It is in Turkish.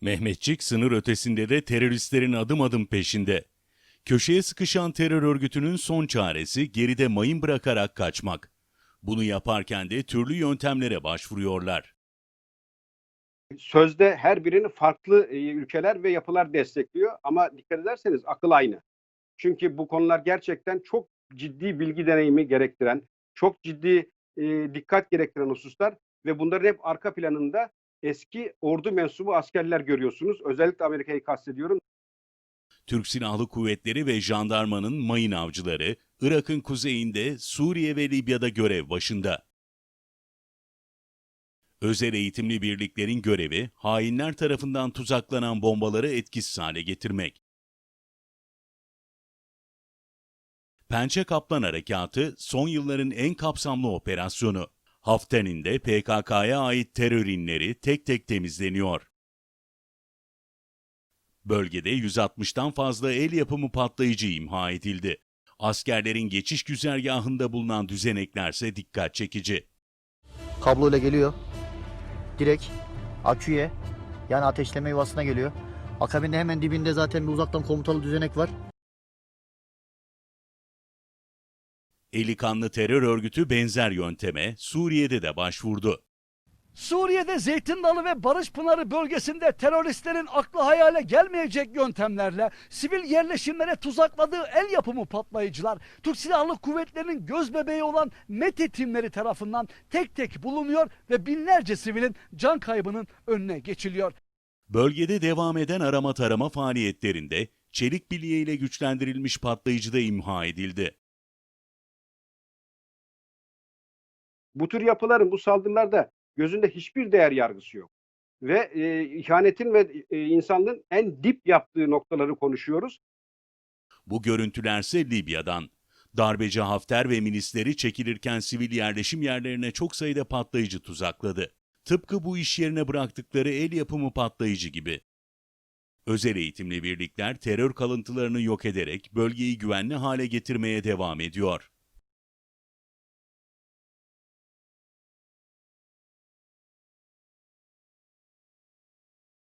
Mehmetçik sınır ötesinde de teröristlerin adım adım peşinde. Köşeye sıkışan terör örgütünün son çaresi geride mayın bırakarak kaçmak. Bunu yaparken de türlü yöntemlere başvuruyorlar. Sözde her birini farklı e, ülkeler ve yapılar destekliyor ama dikkat ederseniz akıl aynı. Çünkü bu konular gerçekten çok ciddi bilgi deneyimi gerektiren, çok ciddi e, dikkat gerektiren hususlar ve bunların hep arka planında eski ordu mensubu askerler görüyorsunuz. Özellikle Amerika'yı kastediyorum. Türk Silahlı Kuvvetleri ve jandarmanın mayın avcıları Irak'ın kuzeyinde Suriye ve Libya'da görev başında. Özel eğitimli birliklerin görevi hainler tarafından tuzaklanan bombaları etkisiz hale getirmek. Pençe Kaplan Harekatı son yılların en kapsamlı operasyonu. Hafter'in de PKK'ya ait terör inleri tek tek temizleniyor. Bölgede 160'tan fazla el yapımı patlayıcı imha edildi. Askerlerin geçiş güzergahında bulunan düzeneklerse dikkat çekici. kabloyla geliyor. Direkt aküye yani ateşleme yuvasına geliyor. Akabinde hemen dibinde zaten bir uzaktan komutalı düzenek var. Eli kanlı terör örgütü benzer yönteme Suriye'de de başvurdu. Suriye'de Zeytin Dalı ve Barış Pınarı bölgesinde teröristlerin aklı hayale gelmeyecek yöntemlerle sivil yerleşimlere tuzakladığı el yapımı patlayıcılar Türk Silahlı Kuvvetleri'nin göz bebeği olan METE timleri tarafından tek tek bulunuyor ve binlerce sivilin can kaybının önüne geçiliyor. Bölgede devam eden arama tarama faaliyetlerinde çelik bilye ile güçlendirilmiş patlayıcı da imha edildi. Bu tür yapıların bu saldırılarda gözünde hiçbir değer yargısı yok. Ve e, ihanetin ve e, insanlığın en dip yaptığı noktaları konuşuyoruz. Bu görüntülerse Libya'dan. Darbeci Hafter ve milisleri çekilirken sivil yerleşim yerlerine çok sayıda patlayıcı tuzakladı. Tıpkı bu iş yerine bıraktıkları el yapımı patlayıcı gibi. Özel eğitimli birlikler terör kalıntılarını yok ederek bölgeyi güvenli hale getirmeye devam ediyor.